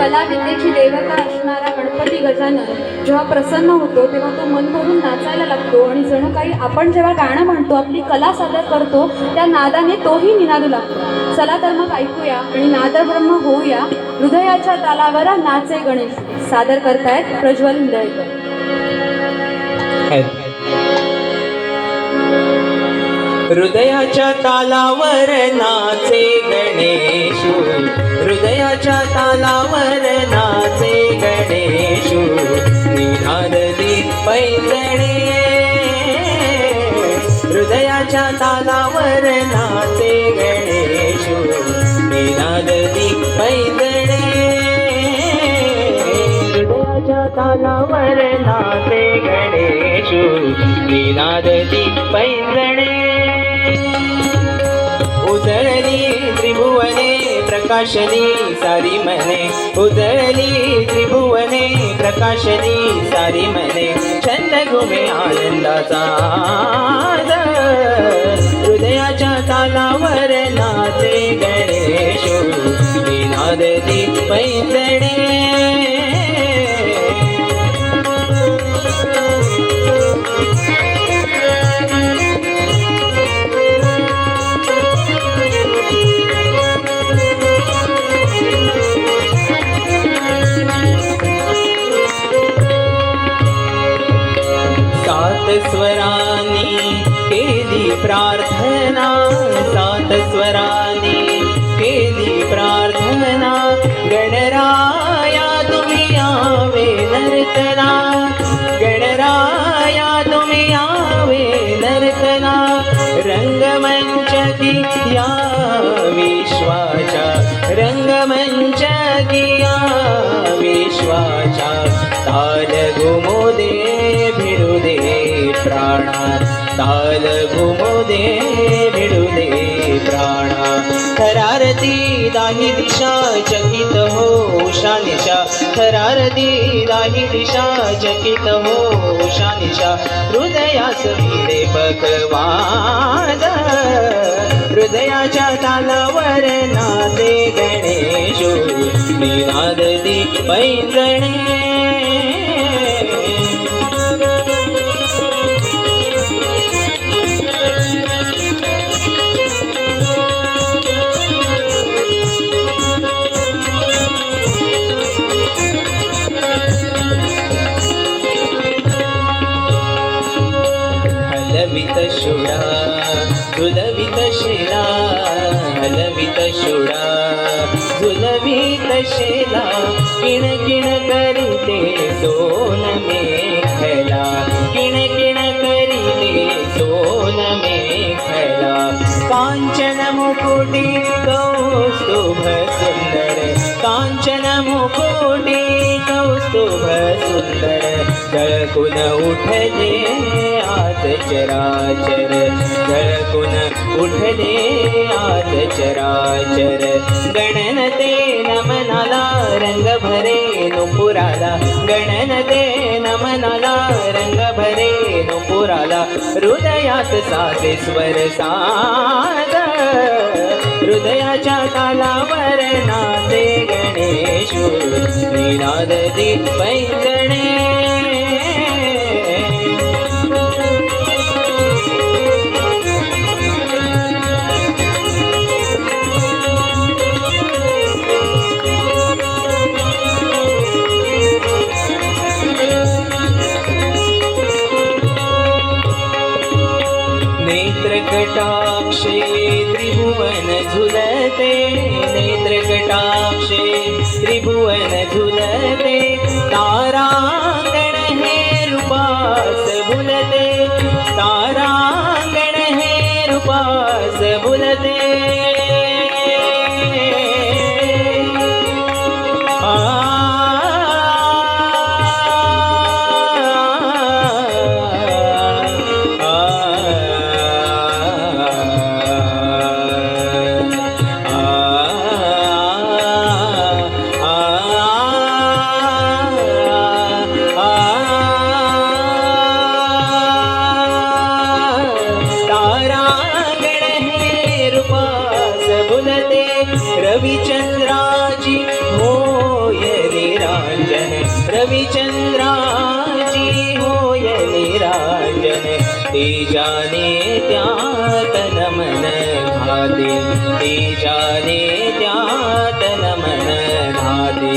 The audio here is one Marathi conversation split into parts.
कला विद्येची देवता असणारा गणपती गजानन जेव्हा प्रसन्न होतो तेव्हा तो मन भरून नाचायला लागतो आणि जणू काही आपण जेव्हा गाणं म्हणतो आपली कला सादर करतो त्या नादाने तोही निनादू लागतो. चला तर मग ऐकूया आणि नादब्रह्म होऊया. हृदयाच्या तालावर नाचे गणेश. सादर करतायत प्रज्वल हिंदळकर. हृदयाच्या तालावर नाचे गणेश. हृदयाच्या तालावर नाचे गणेशू. निनादली पैंजणे हृदयाच्या तालावर नाचे गणेशू. निनादली पैंजणे हृदयाच्या तालावर नाचे गणेशू. निनादली पैंजणे उजळली त्रिभुवने प्रकाशनी सारी मने. उजळली त्रिभुवने प्रकाशनी सारी मने. छंद घुमे आनंदाचा हृदयाच्या तालावर नाचे गणेश. निनादती पैंजणे स्वरानी केली प्रार्थना सात स्वरानी केली प्रार्थना. गणराया तुम्ही आवे नर्तना गणराया तुम्ही आवे नर्तना रंगमंच या विश्वाचा रंगमंच या विश्वाचा ताल गुमोदे प्राणा ताल घुमो दे भिडू दे प्राणा थरारती दाही दिशा चकित हो उषा निशा. थरारती दाही दिशा चकित हो उषा निशा. हृदयास भिडे भगवान हृदयाच्या तालावर नादे गणेशो. मी पैंजणे पैंगणे शुडा झुलवित शिला हलवित शुडा झुलवित शिला किण किण करीते सोन मेखला किण किण करीते सोन मेखला. कांचन मुकुटी कौस्तुभ सुंदर कांचन मुकुटी कौस्तुभ सुंदर जळकुन उठले आत चराचर जळकुन उठले आत चराचर. गणनते नमनाला रंग भरे नुपुराला गणनते नमनाला रंग भरे नुपुराला हृदयात साधे स्वर साध. हृदयाच्या तालावर नाते गणेश निनाद दीप नेत्रकटाक्षे त्रिभुवन झुलते नेत्रकटाक्षे त्रिभुवन झुलते तारा रविचन्द्राजी होय निराञ्जन रविचन्द्राजी होय निराञ्जन ते जाने त्यातन मन भादे ते जाने त्यातन मन भादे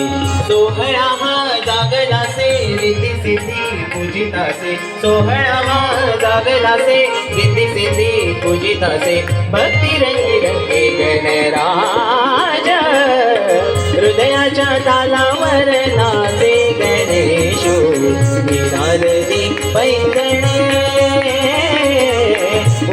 सोहळा हा जागलासे रिती सिद्धी पूजितासे सोहळा हा जागलासे रिती सिद्धी पूजितासे भक्तिरंगी रंगे गणरा हृदयाच्या तालावर नाचे गणेशो निरालती पैंगणे.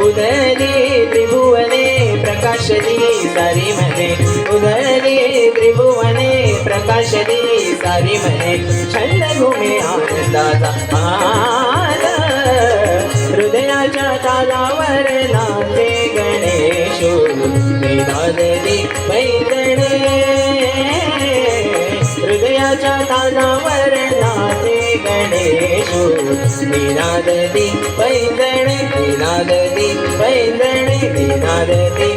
उदरी त्रिभुवने प्रकाशदी सारी म्हणे उदरी त्रिभुवने प्रकाशदी सारी म्हणे छंद घुमे आनंदाचा आन हृदयाच्या तालावर नाचे गणेशो निरालती पैंगणे. हृदयाच्या तालावर नाचे गणेशो. निनादती पैंजणे निनादती पैंजणे निनादती